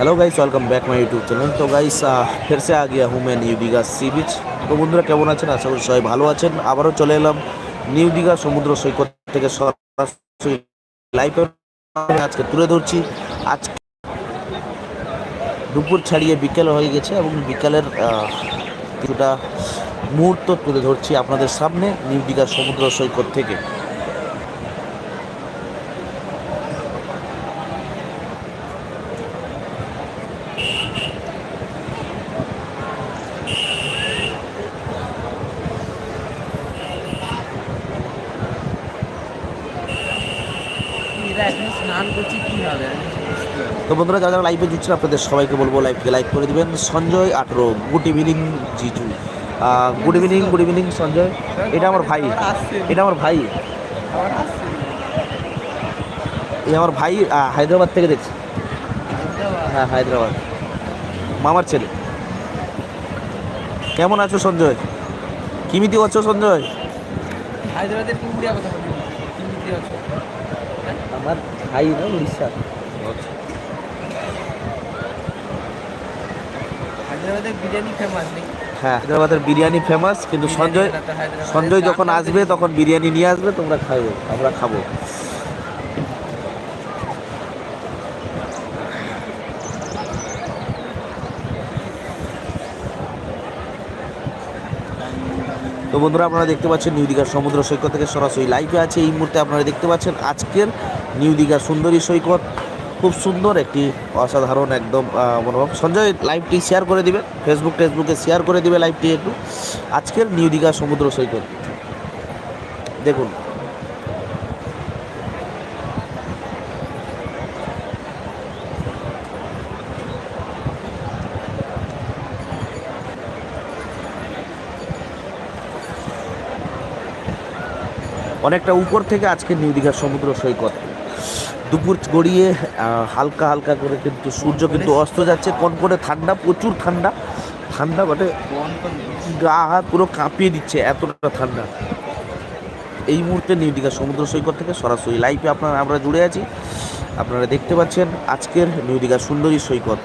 Hello guys welcome back my YouTube channel তো guys ফেরসে আ গিয়া হুম নিউ দীঘা সি বিচ তো বন্ধুরা, কেমন আছেন? আশা করি সবাই ভালো আছেন। আবারও চলে এলাম নিউ দীঘা সমুদ্র সৈকত থেকে সরাসরি লাইভে আজকে তুলে ধরছি। আজকে দুপুর ছাড়িয়ে বিকেল হয়ে গেছে এবং বিকেলের কিছুটা মুহূর্ত তুলে ধরছি আপনাদের সামনে নিউ দীঘা সমুদ্র সৈকত থেকে। বন্ধুরা যারা যারা লাইভে জুটছেন আপনাদের সবাইকে বলব লাইভকে লাইক করে দিবেন। সঞ্জয় আটরো গুড ইভিনিং জিজু। Good evening good evening Sanjay. এটা আমার ভাই। এটা আমার ভাই। এই আমার ভাই হায়দ্রাবাদ থেকে দেখছি। হ্যাঁ হায়দ্রাবাদ। মামার ছেলে। কেমন আছো সঞ্জয়? কিমিতি আছো সঞ্জয়? হায়দ্রাবাদের কথা আমার ভাই না উড়িষ্যা হায়দ্রাবাদের বিরিয়ানি ফেমাস নেই হ্যাঁ হায়দ্রাবাদের বিরিয়ানি ফেমাস কিন্তু সঞ্জয় সঞ্জয় যখন আসবে তখন বিরিয়ানি নিয়ে আসবে তোমরা খাবে আমরা খাব। তো বন্ধুরা আপনারা দেখতে পাচ্ছেন নিউ দীঘার সমুদ্র সৈকত থেকে সরাসরি লাইভে আছে। এই মুহূর্তে আপনারা দেখতে পাচ্ছেন আজকের নিউ দীঘার সুন্দরী সৈকত। খুব সুন্দর একটি অসাধারণ একদম মনোভাব। সঞ্জয় লাইভটি শেয়ার করে দিবে ফেসবুক টেসবুকে শেয়ার করে দিবে লাইভটি একটু। আজকের নিউ দীঘা সমুদ্র সৈকত। দেখুন। অনেকটা উপর থেকে আজকে নিউ দীঘার সমুদ্র সৈকত। দুপুর গড়িয়ে হালকা হালকা করে কিন্তু সূর্য কিন্তু অস্ত যাচ্ছে, কনকনে ঠান্ডা, প্রচুর ঠান্ডা। ঠান্ডা বটে। গা হাত পুরো কাঁপিয়ে দিচ্ছে, এতটা ঠান্ডা। এই মুহূর্তে নিউ দীঘা সমুদ্র সৈকত থেকে সরাসরি লাইফে আপনারা, আমরা জুড়ে আছি। আপনারা দেখতে পাচ্ছেন আজকের নিউ দীঘা সুন্দরী সৈকত।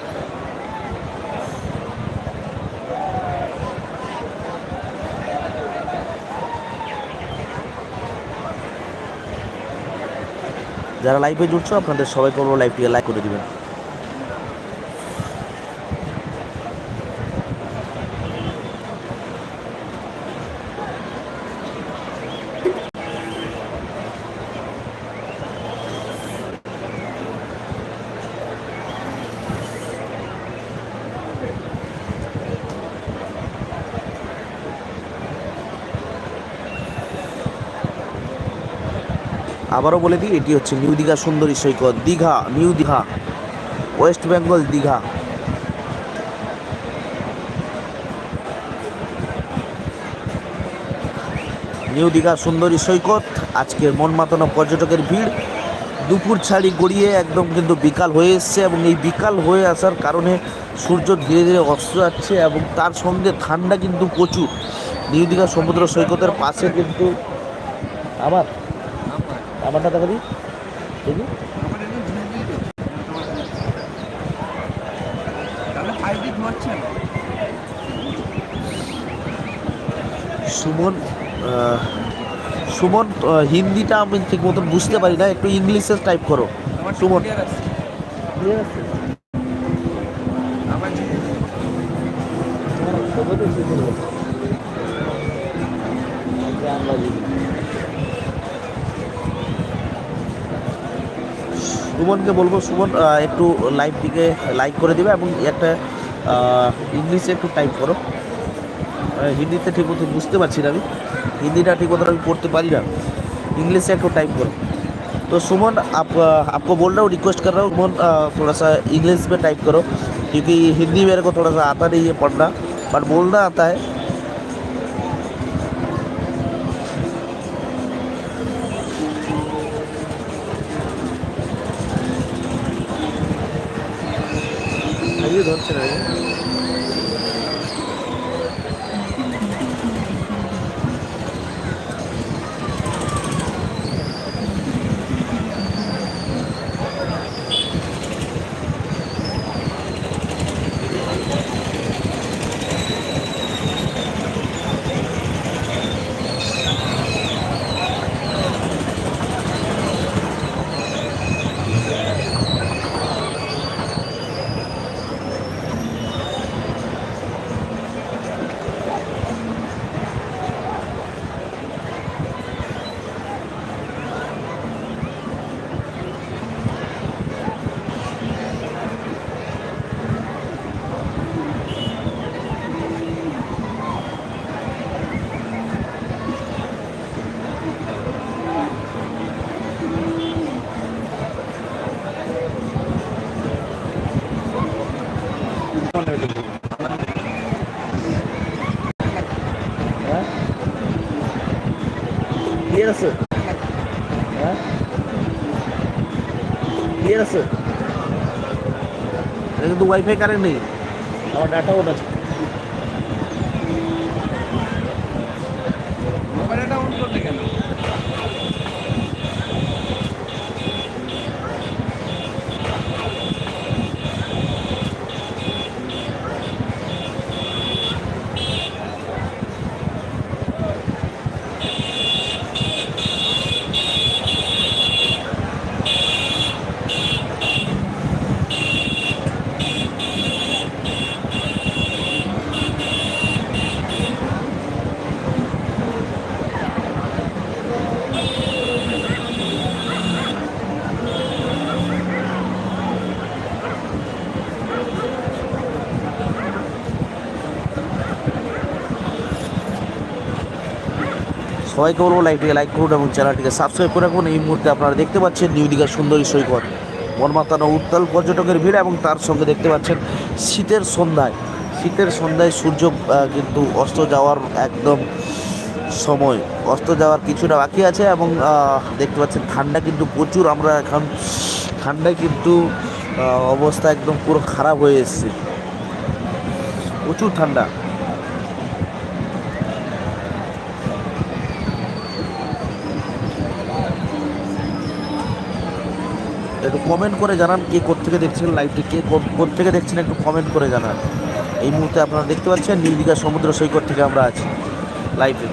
যারা লাইভে জুড়ছো আপনাদের সবাইকে বলব লাইভটিকে লাইক করে দিবেন। আবারও বলে দিই, এটি হচ্ছে নিউ দীঘা সুন্দরী সৈকত। Digha, new Digha, West Bengal Digha. New Digha সুন্দরী সৈকত, আজকের মন মাতানো পর্যটকের ভিড়। দুপুর ছাড়ি গড়িয়ে একদম কিন্তু বিকাল হয়ে এসছে এবং এই বিকাল হয়ে আসার কারণে সূর্য ধীরে ধীরে অস্ত যাচ্ছে এবং তার সঙ্গে ঠান্ডা কিন্তু প্রচুর। নিউ দীঘা সমুদ্র সৈকতের পাশে কিন্তু আমার আমারটা দেখা দিই দেখি। সুমন সুমন হিন্দিটা আমি ঠিক মতন বুঝতে পারি না একটু ইংলিশে টাইপ করো। সুমন। ক্লিয়ার আসছে সুমনকে বলবো সুমন আহ, একটু লাইভটিকে লাইক করে দিবে এবং একটা আহ, ইংলিশে একটু টাইপ করো আহ, হিন্দিতে ঠিক মতো বুঝতে পারছি না আমি হিন্দিটা ঠিক মতো আমি পড়তে পারি না इंग्लिश से एक टाइप करो तो सुमन आप आपको बोल रहा हूँ रिक्वेस्ट कर रहा हूँ सुमन अ, थोड़ा सा इंग्लिश में टाइप करो क्योंकि हिंदी मेरे को थोड़ा सा आता नहीं है पढ़ना बट बोलना आता है আইয়ে ধরছে না রে। ক্লিয়ার আছে হ্যাঁ ক্লিয়ার আছে এটা কিন্তু ওয়াইফাই কারেন্ট নেই। আমার ডাটাও আছে মোবাইলটা অন করলে কেন সবাইকে বলব লাইভটিকে লাইক করুন এবং চ্যানেলটিকে সাবস্ক্রাইব করে রাখুন। এই মুহূর্তে আপনারা দেখতে পাচ্ছেন নিউ দীঘার সুন্দরী সৈকত। মনমাতানো উত্তাল পর্যটকের ভিড় এবং তার সঙ্গে দেখতে পাচ্ছেন শীতের সন্ধ্যায়। শীতের সন্ধ্যায় সূর্য কিন্তু অস্ত যাওয়ার একদম সময়। অস্ত যাওয়ার কিছুটা বাকি আছে এবং দেখতে পাচ্ছেন ঠান্ডা কিন্তু প্রচুর। আমরা এখন ঠান্ডায় কিন্তু অবস্থা একদম পুরো খারাপ হয়ে এসেছে। প্রচুর ঠান্ডা। একটু কমেন্ট করে জানান কে কোথেকে দেখছেন লাইভটি কে কোথেকে দেখছেন একটু কমেন্ট করে জানান। এই মুহূর্তে আপনারা দেখতে পাচ্ছেন নির্দিকা সমুদ্র সৈকত থেকে আমরা আছি লাইভে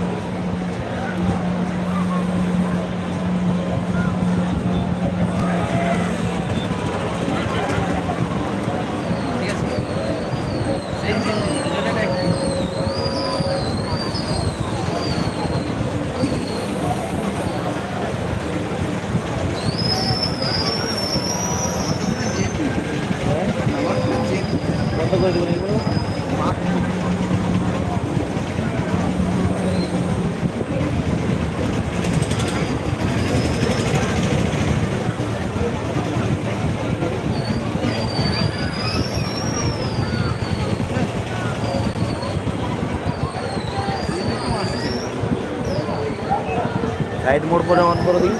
সাইড মোড করে অন করে দিই।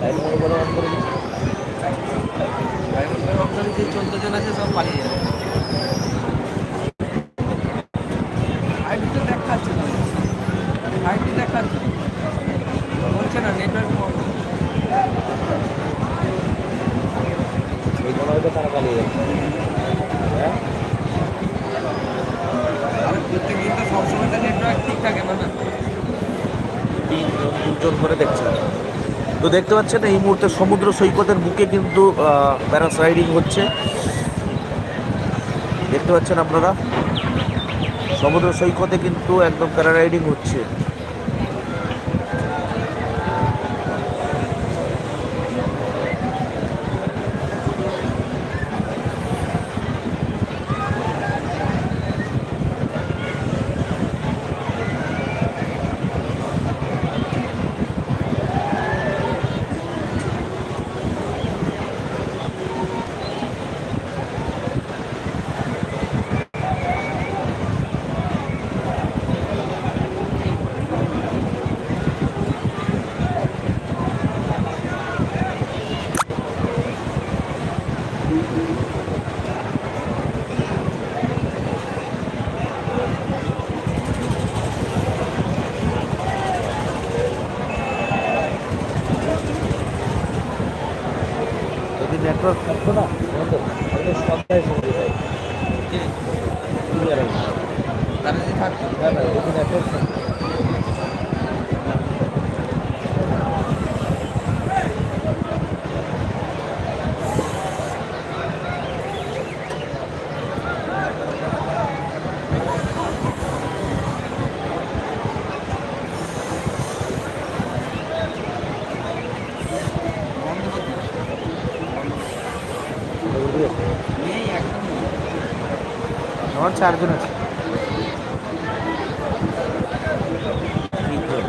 লাইট মোড করে অন করে দিই। অপশন যে চোদ্দ জন আছে সব পালিয়ে যাবে আইডিটা দেখাচ্ছে না আইডি দেখাচ্ছে বলছে না নেটওয়ার্ক এই কোনো হয়তো তারা পালিয়ে যাবে হ্যাঁ আর প্রত্যেক দিন তো সবসময় তো নেটওয়ার্ক ঠিক থাকে না না তিনজন দুজন করে দেখছেন তো দেখতে পাচ্ছেন, এই মুহূর্তে সমুদ্র সৈকতের বুকে কিন্তু প্যারাসাইডিং হচ্ছে। দেখতে পাচ্ছেন আপনারা? সমুদ্র সৈকতে কিন্তু একদম প্যারারাইডিং হচ্ছে। তারা যদি থাকতো না না যদি নেটওয়ার্ক থাকতো বন্ধ করতে নেই একদম নেই। আমার চারজন আছে তিনজন।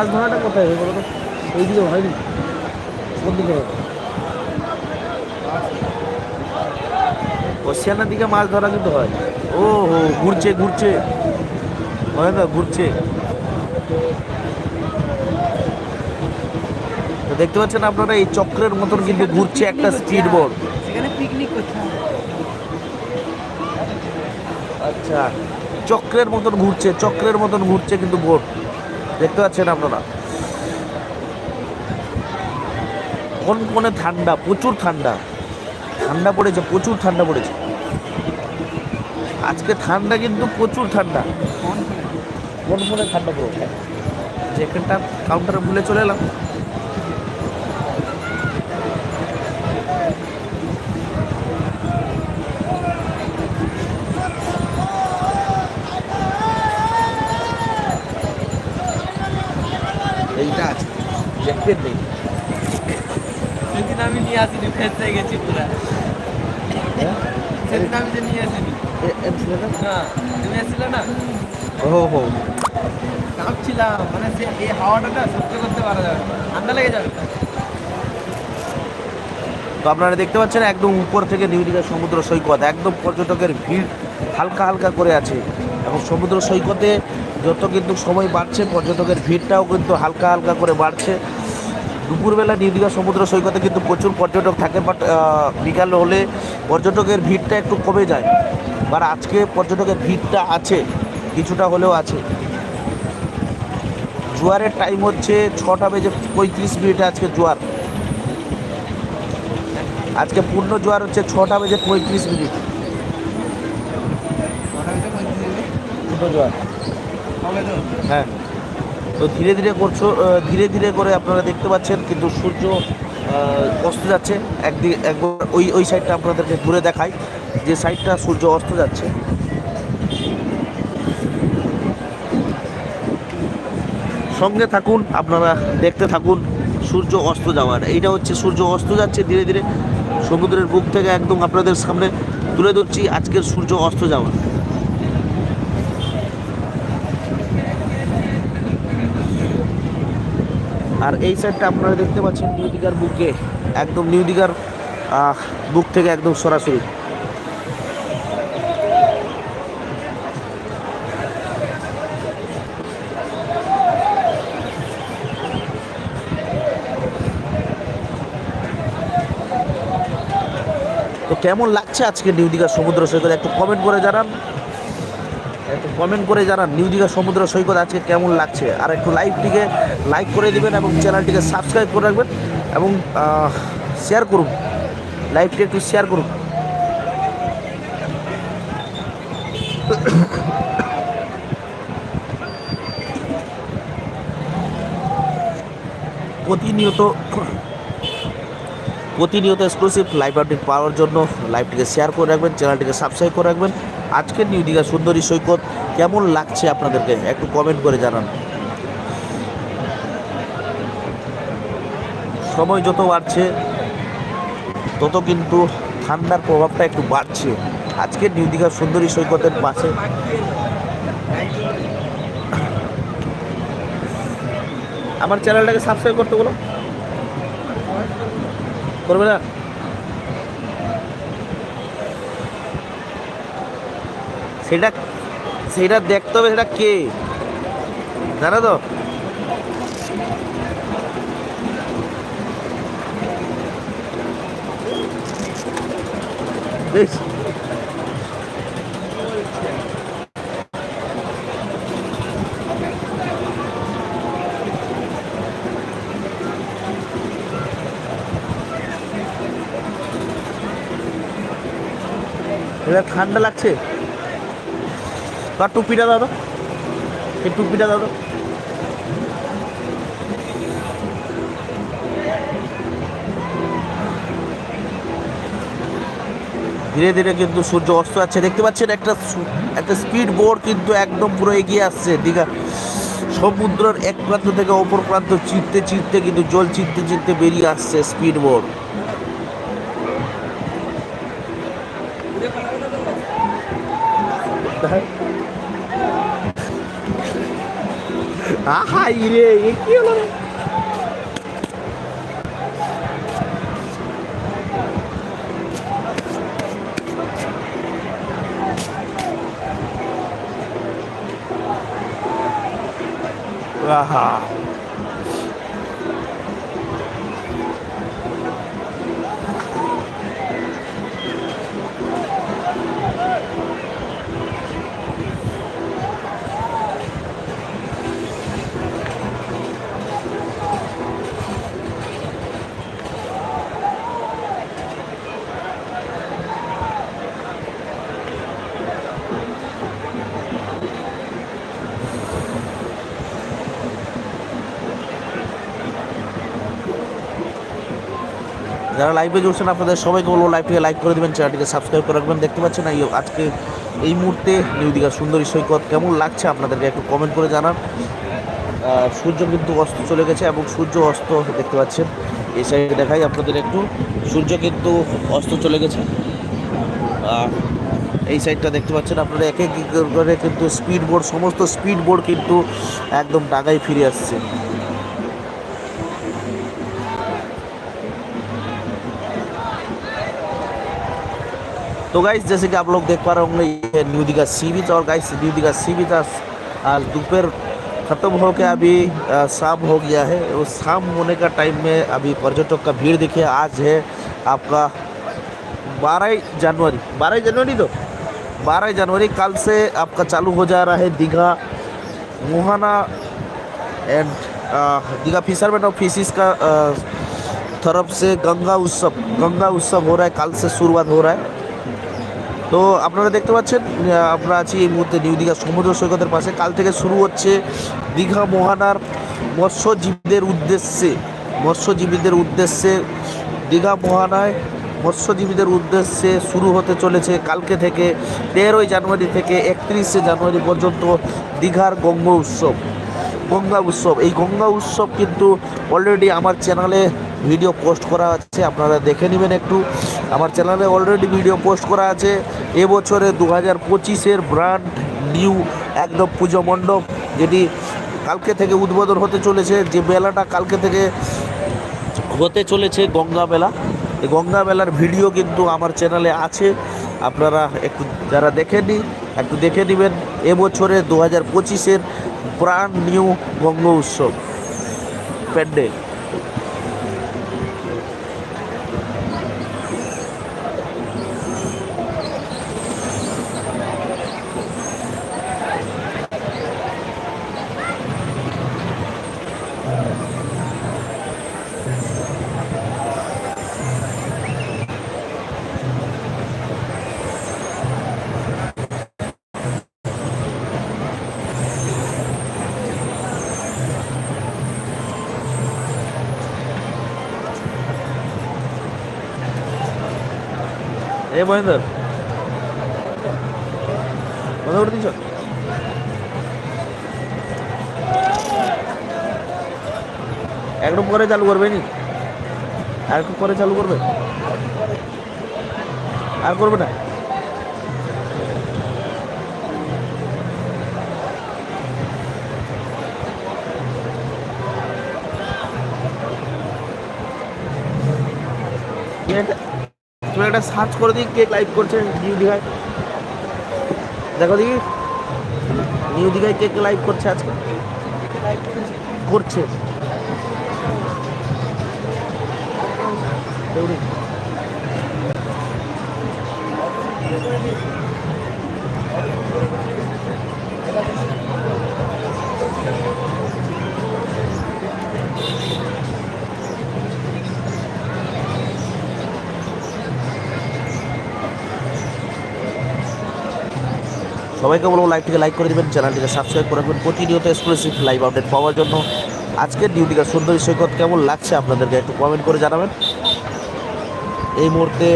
মাছ ধরাটা কোথায় হবে বলো তো? ওই দিকে হয়নি? কোন দিকে হবে ওশিয়ানার দিকে মাছ ধরা কিন্তু হয় ও হো ঘুরছে ঘুরছে। হয় না ঘুরছে। তো দেখতে পাচ্ছেন আপনারা এই চক্রের মতন কিন্তু ঘুরছে একটা স্পিড বোর্ড পিকনিক আচ্ছা চক্রের মতন ঘুরছে চক্রের মতন ঘুরছে কিন্তু বোট দেখতে পাচ্ছেন আপনারা? কোন কোনে ঠান্ডা? প্রচুর ঠান্ডা। ঠান্ডা পড়েছে, প্রচুর ঠান্ডা পড়েছে। আজকে ঠান্ডা কিন্তু প্রচুর ঠান্ডা। কোন কোনে ঠান্ডা পড়েছে? যেখানটা কাউন্টারে ভুলে চলে এলাম এইটা আছে জ্যাকেট নেই সেদিন আমি নিয়ে আসিনি ও হো কাঁপছিলাম মানে সে এই হাওয়াটা না সহ্য লেগে যাবে তো আপনারা দেখতে পাচ্ছেন একদম উপর থেকে নিউ দীঘা সমুদ্র সৈকত, একদম পর্যটকের ভিড় হালকা হালকা করে আছে। এবং সমুদ্র সৈকতে যত কিন্তু সময় বাড়ছে, পর্যটকের ভিড়টাও কিন্তু হালকা হালকা করে বাড়ছে। দুপুরবেলা নিউ দীঘা সমুদ্র সৈকতে কিন্তু প্রচুর পর্যটক থাকে বাট বিকাল হলে পর্যটকের ভিড়টা একটু কমে যায়। বাট আজকে পর্যটকের ভিড়টা আছে কিছুটা হলেও আছে। জোয়ারের টাইম হচ্ছে ছটা বেজে পঁয়ত্রিশ মিনিটে আজকে জোয়ার। আজকে পূর্ণ জোয়ার হচ্ছে ছটা বেজে পঁয়ত্রিশ মিনিট। জোয়ার। হ্যাঁ। তো ধীরে ধীরে করছ ধীরে ধীরে করে আপনারা দেখতে পাচ্ছেন, কিন্তু সূর্য অস্ত যাচ্ছে। একদিকে, একবার ওই ওই সাইডটা আপনাদেরকে ঘুরে দেখাই, যে সাইডটা সূর্য অস্ত যাচ্ছে। সঙ্গে থাকুন, আপনারা দেখতে থাকুন, সূর্য অস্ত যাওয়ার। এইটা হচ্ছে সূর্য অস্ত যাচ্ছে ধীরে ধীরে। সমুদ্রের বুক থেকে একদম আপনাদের সামনে তুলে ধরছি, আজকের সূর্য অস্ত যাওয়া আর এই সাইডটা আপনারা দেখতে পাচ্ছেন নিউ দিঘার বুকে, একদম নিউ দিঘার বুক থেকে একদম সরাসরি। তো কেমন লাগছে আজকে নিউ দীঘা সমুদ্র সৈকত? একটু কমেন্ট করে জানান। একটু কমেন্ট করে জানান। নিউ দীঘা সমুদ্র সৈকত আজকে কেমন লাগছে? আর একটু লাইভটিকে লাইক করে দিবেন এবং চ্যানেলটিকে সাবস্ক্রাইব করে রাখবেন এবং শেয়ার করুন। লাইভটি একটু শেয়ার করুন। প্রতিনিয়ত প্রতিনিয়ত এক্সক্লুসিভ লাইভ আপডেট পাওয়ার জন্য লাইভটিকে শেয়ার করে রাখবেন চ্যানেলটিকে সাবস্ক্রাইব করে রাখবেন। আজকের নিউ দীঘা সুন্দরী সৈকত কেমন লাগছে আপনাদেরকে? একটু কমেন্ট করে জানান। সময় যত বাড়ছে, তত কিন্তু ঠান্ডার প্রভাবটা একটু বাড়ছে। আজকের নিউ দীঘা সুন্দরী সৈকতের পাশে। আমার চ্যানেলটাকে সাবস্ক্রাইব করতে বলো। করবে না? সেটা সেটা দেখতে হবে সেটা কে? জানো তো? ঠান্ডা লাগছে? তার টুপিটা দাদা এই টুপিটা দাদা ধীরে ধীরে কিন্তু সূর্য অস্ত যাচ্ছে। দেখতে পাচ্ছেন একটা একটা স্পিড বোর্ড কিন্তু একদম পুরো এগিয়ে আসছে। দীঘা সমুদ্রের এক প্রান্ত থেকে অপর প্রান্ত চিরতে চিরতে কিন্তু জল চিরতে চিরতে বেরিয়ে আসছে speed board Ah, raia aí, aquilo. Ah. যারা লাইভে জুড়ছেন, আপনাদের সবাইকে বলব লাইভটিকে লাইক করে দেবেন চ্যানেলটিকে সাবস্ক্রাইব করে রাখবেন। দেখতে পাচ্ছেন আজকে এই মুহূর্তে নিউ দীঘা সুন্দরী সৈকত কেমন লাগছে আপনাদেরকে একটু কমেন্ট করে জানান। সূর্য কিন্তু অস্ত চলে গেছে এবং সূর্য অস্ত দেখতে পাচ্ছেন। এই সাইডে দেখাই আপনাদের একটু। সূর্য কিন্তু অস্ত চলে গেছে। এই সাইডটা দেখতে পাচ্ছেন আপনারা। এক এক করে কিন্তু স্পিড বোর্ড সমস্ত স্পিড বোর্ড কিন্তু একদম ডাঙায় ফিরে আসছে। तो गाइस जैसे कि आप लोग देख पा रहे होंगे, ये न्यू दीघा सी बीच और guys new Digha sea beach आज दोपहर ख़त्म हो के अभी शाम हो गया है। और शाम होने का टाइम में अभी पर्यटक का भीड़ देखिए, आज है आपका बारह जनवरी। बारह जनवरी तो? बारह जनवरी कल से आपका चालू हो जा रहा है दीघा मोहाना एंड दीघा फिशरमैन और फिशिस का तरफ़ से गंगा उत्सव गंगा उत्सव हो रहा है, कल से शुरुआत हो रहा है। তো আপনারা দেখতে পাচ্ছেন আমরা আছি এই মুহূর্তে নিউ দীঘা সমুদ্র সৈকতের পাশে। কাল থেকে শুরু হচ্ছে দীঘা মোহানার মৎস্যজীবীদের উদ্দেশ্যে মৎস্যজীবীদের উদ্দেশ্যে দীঘা মোহানায় মৎস্যজীবীদের উদ্দেশ্যে শুরু হতে চলেছে কালকে থেকে তেরোই জানুয়ারি থেকে একত্রিশে জানুয়ারি পর্যন্ত দীঘার গঙ্গ উৎসব। গঙ্গা উৎসব, এই গঙ্গা উৎসব কিন্তু অলরেডি আমার চ্যানেলে ভিডিও পোস্ট করা আছে, আপনারা দেখে নেবেন একটু। আমার চ্যানেলে অলরেডি ভিডিও পোস্ট করা আছে। এবছরে দু হাজার পঁচিশের ব্র্যান্ড নিউ একদম পুজো মণ্ডপ, যেটি কালকে থেকে উদ্বোধন হতে চলেছে। যে মেলাটা কালকে থেকে হতে চলেছে গঙ্গা মেলা। গঙ্গা মেলার ভিডিও কিন্তু আমার চ্যানেলে আছে। আপনারা একটু যারা দেখেননি একটু দেখে নেবেন এবছরে দু হাজার পঁচিশের প্রাণ নিউ গঙ্গ উৎসব। প্যান্ডেল মহেন্দ্র কথা করে দিছ একটু পরে চালু করবে নি আর একটু পরে চালু করবে আর করবে না তুমি একটা তুমি একটা সার্চ করে দিই কে লাইভ করছে নিউ দিঘায় দেখো দেখি। নিউ দীঘায় কে কে লাইভ করছে আজকে? করছে। সবাইকে বলব লাইভটিকে লাইক করে দেবেন চ্যানেলটিকে সাবস্ক্রাইব করে রাখবেন। প্রতিনিয়ত এক্সক্লুসিভ লাইভ আপডেট পাওয়ার জন্য আজকের দীঘা সুন্দরী সৈকত কেমন লাগছে আপনাদেরকে একটু কমেন্ট করে জানাবেন। এই মুহূর্তে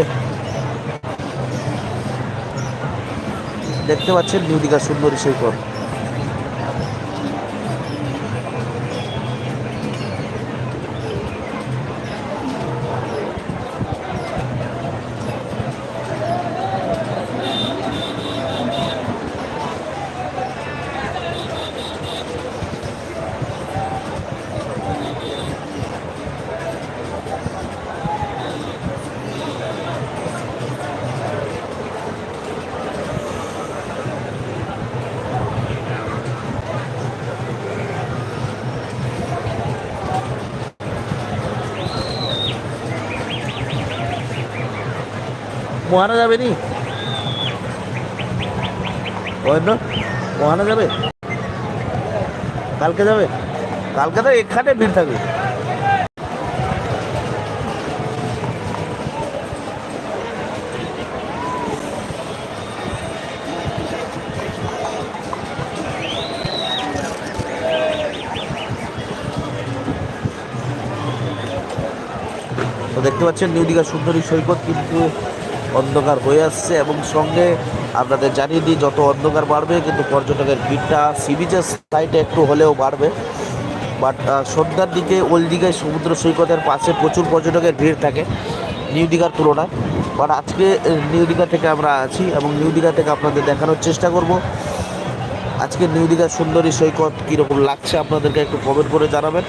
দেখতে পাচ্ছেন দীঘা সুন্দরী সৈকত। মোহানা যাবে নি? মোহানা যাবে? কালকে যাবে? কালকে তো এখানে ভিড় থাকবে। দেখতে পাচ্ছেন নিউ দীঘা সুন্দরী সৈকত কিন্তু অন্ধকার হয়ে আসছে এবং সঙ্গে আপনাদের জানিয়ে দিই, যত অন্ধকার বাড়বে, কিন্তু পর্যটকের ভিড়টা সি বিচের সাইডে একটু হলেও বাড়বে। বাট সন্ধ্যার দিকে ওল্ড দীঘায় সমুদ্র সৈকতের পাশে প্রচুর পর্যটকের ভিড় থাকে, নিউ দীঘার তুলনায়। বাট আজকে নিউ দীঘা থেকে আমরা আছি এবং নিউ দীঘা থেকে আপনাদের দেখানোর চেষ্টা করব। আজকে নিউ দীঘার সুন্দরী সৈকত কীরকম লাগছে, আপনাদেরকে একটু কমেন্ট করে জানাবেন।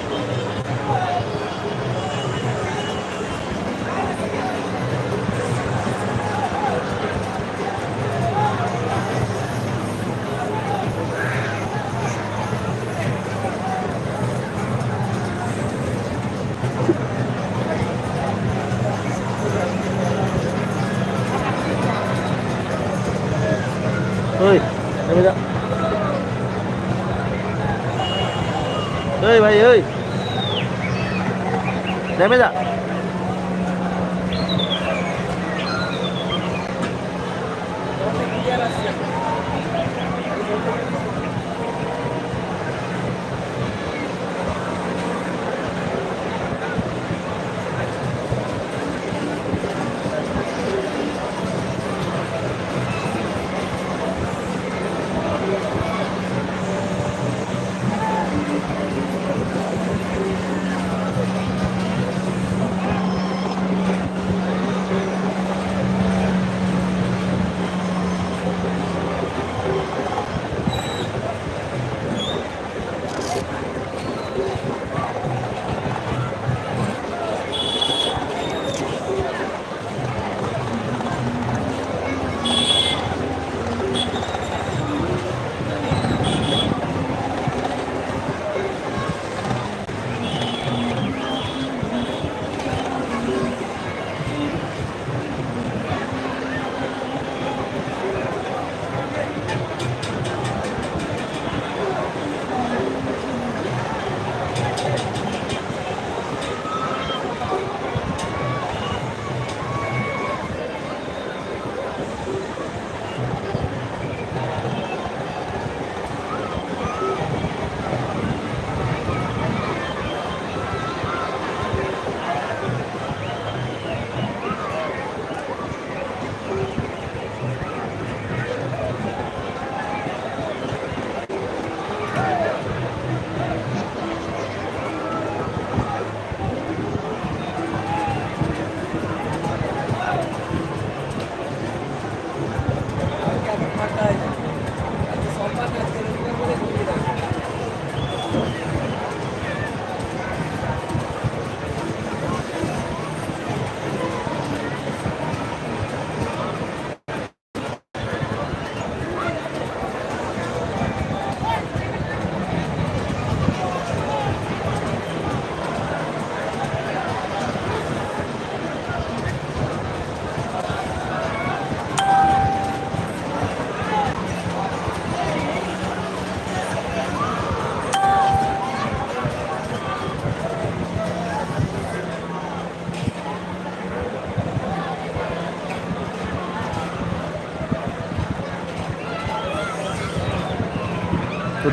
নেমে যা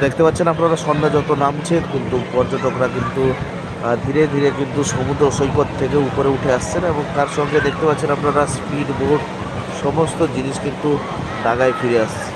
দেখতে পাচ্ছেন আপনারা সন্ধ্যা যত নামছে, কিন্তু পর্যটকরা কিন্তু ধীরে ধীরে কিন্তু সমুদ্র সৈকত থেকে উপরে উঠে আসছেন এবং তার সঙ্গে দেখতে পাচ্ছেন আপনারা স্পিড বোট সমস্ত জিনিস কিন্তু ডাগায় ফিরে আসছে।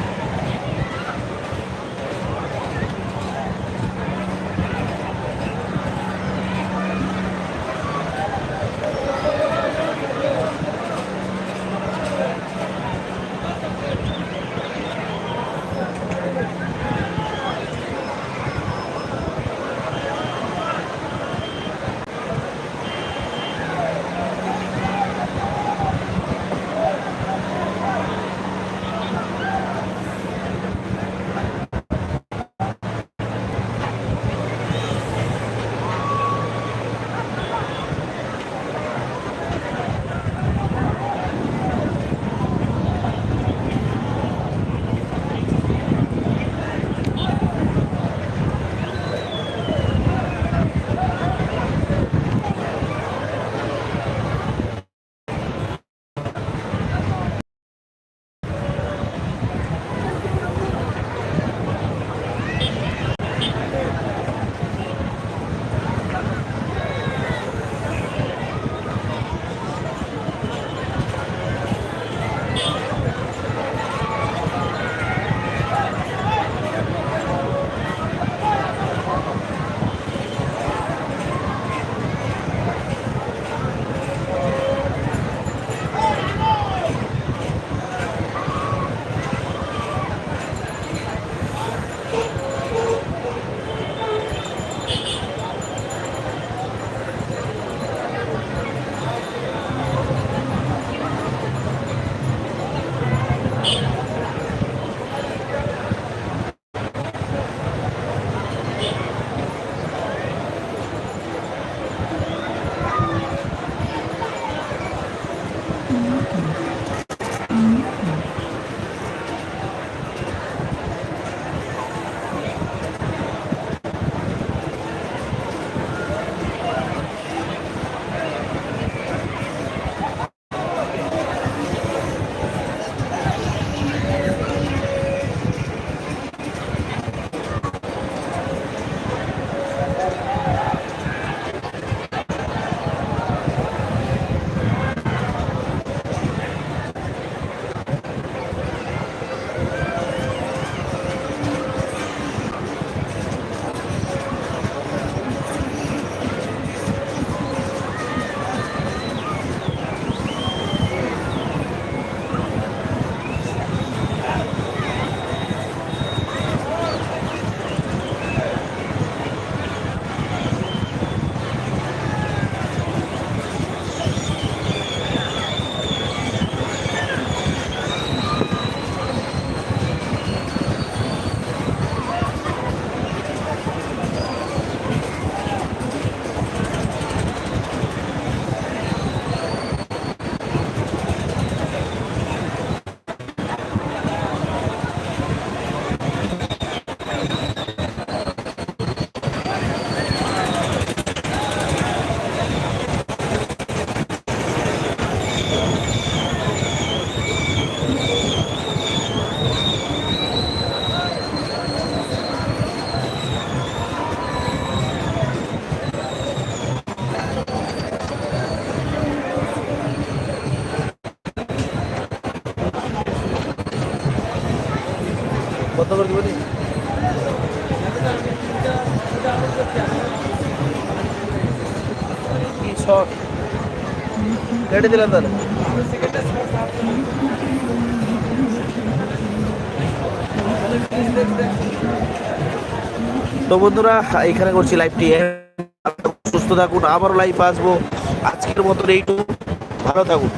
কেটে দিলাম তাহলে তো বন্ধুরা এখানে করছি লাইভটি সুস্থ থাকুন, আবারও লাইভ আসব। আজকের মতন এইটুকু ভালো থাকুন।